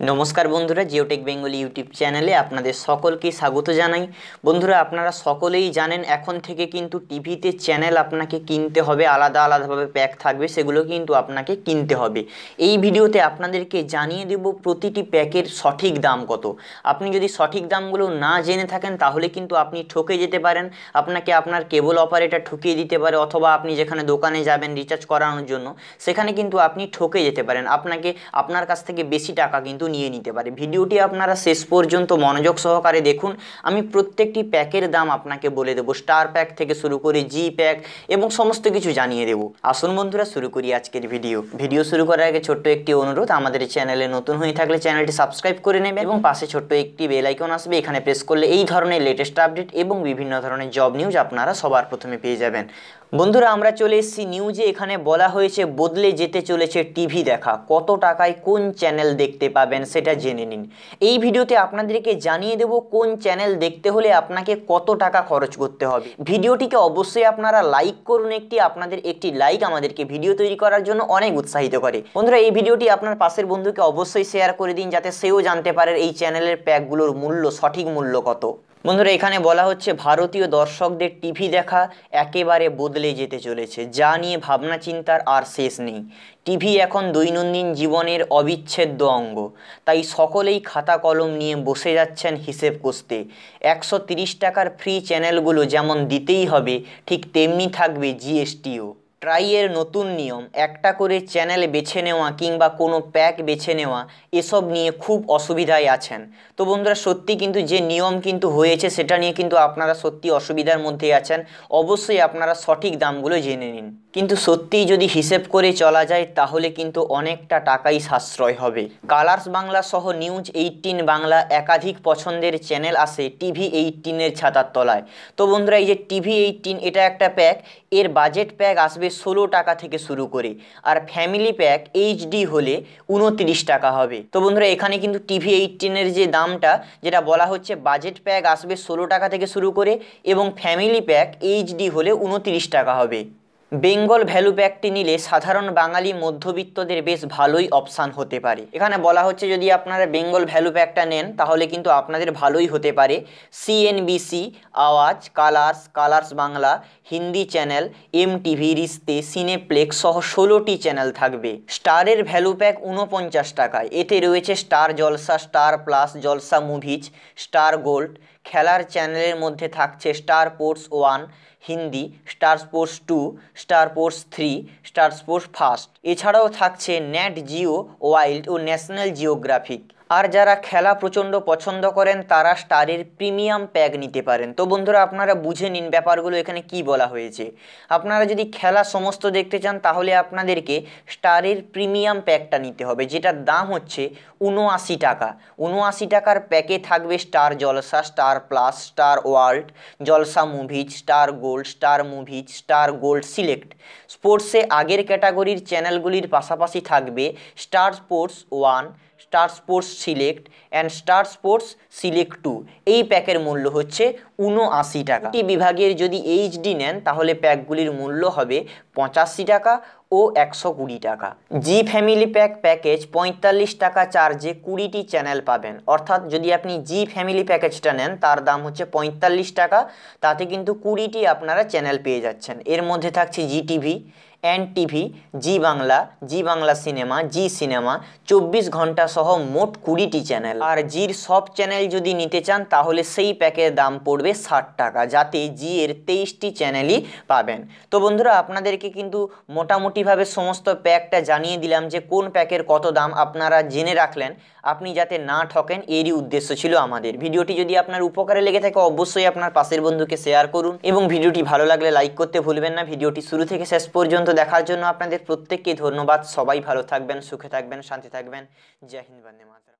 নমস্কার বন্ধুরা, Geotech Bengali YouTube চ্যানেলে আপনাদের সকলকে স্বাগত জানাই। বন্ধুরা, আপনারা সকলেই জানেন, এখন থেকে কিন্তু টিভিতে চ্যানেল আপনাকে কিনতে হবে, আলাদা আলাদাভাবে প্যাক থাকবে, সেগুলো কিন্তু আপনাকে কিনতে হবে। এই ভিডিওতে আপনাদেরকে জানিয়ে দেব প্রতিটি প্যাকের সঠিক দাম কত। আপনি যদি সঠিক দামগুলো না জেনে থাকেন, তাহলে কিন্তু আপনি ঠকে যেতে পারেন। আপনাকে আপনার কেবল অপারেটর ঠকিয়ে দিতে পারে, অথবা আপনি যেখানে দোকানে যাবেন রিচার্জ করানোর জন্য, সেখানে কিন্তু আপনি ঠকে যেতে পারেন। আপনাকে, আপনার কাছ থেকে বেশি টাকা কিন্তু নিয়ে নিতে পারে। ভিডিওটি আপনারা শেষ পর্যন্ত মনোযোগ সহকারে দেখুন। আমি প্রত্যেকটি প্যাকের দাম আপনাকে বলে দেবো। স্টার প্যাক থেকে শুরু করে জি প্যাক এবং সমস্ত কিছু জানিয়ে দেবো। আসুন বন্ধুরা, শুরু করি আজকের ভিডিও। ভিডিও শুরু করার আগে ছোট্ট একটি অনুরোধ, আমাদের চ্যানেলে নতুন হয়ে থাকলে চ্যানেলটি সাবস্ক্রাইব করে নেবেন এবং পাশে ছোট্ট একটি বেল আইকন আসবে। এখানে প্রেস করলে এই ধরনের লেটেস্ট আপডেট এবং বিভিন্ন ধরনের জব নিউজ আপনারা সবার প্রথমে পেয়ে যাবেন। বন্ধুরা, আমরা চলে এসেছি নিউজে এখানে বলা হয়েছে, বদলে যেতে চলেছে টিভি দেখা। কত টাকায় কোন চ্যানেল দেখতে পাবেন? সেটা জেনে নিন। এই ভিডিওতে আপনাদেরকে জানিয়ে দেব কোন চ্যানেল দেখতে হলে আপনাকে কত টাকা খরচ করতে হবে। ভিডিওটিকে অবশ্যই আপনারা লাইক করুন একটি, আপনাদের একটি লাইক আমাদেরকে ভিডিও তৈরি করার জন্য অনেক উৎসাহিত করে। বন্ধুরা, এই ভিডিওটি আপনার পাশের বন্ধুকে অবশ্যই শেয়ার করে দিন, যাতে সেও জানতে পারে এই চ্যানেলের প্যাকগুলোর মূল্য, সঠিক মূল্য কত। বন্ধুরা, এখানে বলা হচ্ছে ভারতীয় দর্শকদের টিভি দেখা একেবারে বদলে যেতে চলেছে। যা নিয়ে ভাবনা, চিন্তার আর শেষ নেই। টিভি এখন দৈনন্দিন জীবনের অবিচ্ছেদ্য অঙ্গ। তাই সকলেই খাতা কলম নিয়ে বসে যাচ্ছেন হিসেব কষতে। একশো টাকার ফ্রি চ্যানেলগুলো যেমন দিতেই হবে, ঠিক তেমনি থাকবে জিএসটিও ট্রাইয়ের নতুন নিয়ম, একটা করে চ্যানেল বেছে নেওয়া কিংবা কোনো প্যাক বেছে নেওয়া, এসব নিয়ে খুব অসুবিধায় আছেন। তো বন্ধুরা, সত্যি কিন্তু যে নিয়ম কিন্তু হয়েছে, সেটা নিয়ে কিন্তু আপনারা সত্যি অসুবিধার মধ্যে আছেন। অবশ্যই আপনারা সঠিক দামগুলো জেনে নিন। কিন্তু সত্যিই যদি হিসেব করে চলা যায়, তাহলে কিন্তু অনেকটা টাকাই সাশ্রয় হবে। কালার্স বাংলা সহ নিউজ এইটিন বাংলা একাধিক পছন্দের চ্যানেল আসে টিভি এইটিনের ছাতার তলায়। তো বন্ধুরা, এই যে টিভি এইটিন এটা একটা প্যাক। এর বাজেট প্যাক আসবে ষোলো টাকা থেকে শুরু করে। আর ফ্যামিলি প্যাক এইচডি হলে উনত্রিশ টাকা হবে। তো বন্ধুরা, এখানে কিন্তু টিভি এইটিনের যে দামটা, যেটা বলা হচ্ছে বাজেট প্যাক আসবে ষোলো টাকা থেকে শুরু করে এবং ফ্যামিলি প্যাক এইচডি হলে উনত্রিশ টাকা হবে। বেঙ্গল ভ্যালু প্যাকটি নিলে সাধারণ বাঙালি মধ্যবিত্তদের বেশ ভালোই অপশান হতে পারে। এখানে বলা হচ্ছে, যদি আপনারা বেঙ্গল ভ্যালু প্যাকটা নেন, তাহলে কিন্তু আপনাদের ভালোই হতে পারে। CNBC Awaaz, colors colors Bangla, Hindi channel M TV Rishtey Cineplex সহ ষোলোটি চ্যানেল থাকবে। স্টারের ভ্যালু প্যাক উনপঞ্চাশ টাকায়। এতে রয়েছে star Jalsha, star plus, Jalsha movies star gold খেলার চ্যানেলের মধ্যে থাকছে star sports one, Hindi, star sports two, star sports three, star sports first. এছাড়াও থাকছে ন্যাট জিও ওয়াইল্ড ও ন্যাশনাল জিওগ্রাফিক। আর যারা খেলা প্রচণ্ড পছন্দ করেন, তারা স্টারের প্রিমিয়াম প্যাক নিতে পারেন। তো বন্ধুরা, আপনারা বুঝে নিন ব্যাপারগুলো এখানে কি বলা হয়েছে। আপনারা যদি খেলা সমস্ত দেখতে চান, তাহলে আপনাদেরকে স্টারের প্রিমিয়াম প্যাকটা নিতে হবে, যেটার দাম হচ্ছে উনআশি টাকা। উনআশি টাকার প্যাকে থাকবে star Jalsha, star plus, star world, Jalsha movies, star gold, star movies, star gold select. স্পোর্টসে আগের ক্যাটাগরির চ্যানেলগুলির পাশাপাশি থাকবে star sports one star sports select and star sports select two এই প্যাকের মূল্য হচ্ছে উনআশি টাকা। এই বিভাগের যদি এইচডি নেন, তাহলে প্যাকগুলির মূল্য হবে পঁচাশি টাকা ও একশো কুড়ি টাকা। জি ফ্যামিলি প্যাক প্যাকেজ পঁয়তাল্লিশ টাকা চার্জে কুড়িটি চ্যানেল পাবেন। অর্থাৎ যদি আপনি জি ফ্যামিলি প্যাকেজটা নেন, তার দাম হচ্ছে পঁয়তাল্লিশ টাকা। তাতে কিন্তু কুড়িটি আপনারা চ্যানেল পেয়ে যাচ্ছেন। এর মধ্যে থাকছে Zee TV N TV Zee Bangla Zee Bangla cinema, Zee cinema, চব্বিশ ঘণ্টা সহ মোট কুড়িটি চ্যানেল। আর জির সব চ্যানেল যদি নিতে চান, তাহলে সেই প্যাকের দাম পড়বে ষাট টাকা, যাতে জি এর তেইশটি চ্যানেলই পাবেন। তো বন্ধুরা, আপনাদেরকে কিন্তু মোটামুটিভাবে সমস্ত প্যাকটা জানিয়ে দিলাম যে কোন প্যাকের কত দাম আপনারা জেনে রাখলেন। আপনি যাতে না ঠকেন, এরই উদ্দেশ্য ছিল আমাদের। ভিডিওটি যদি আপনার উপকারে লেগে থাকে, অবশ্যই আপনার পাশের বন্ধুকে শেয়ার করুন। এবং ভিডিওটি ভালো লাগলে লাইক করতে ভুলবেন না। ভিডিওটি শুরু থেকে শেষ পর্যন্ত দেখার জন্য আপনাদের প্রত্যেককে ধন্যবাদ। সবাই ভালো থাকবেন, সুখে থাকবেন, শান্তি থাকবেন। জয় হিন্দ, বন্দে মাতরম।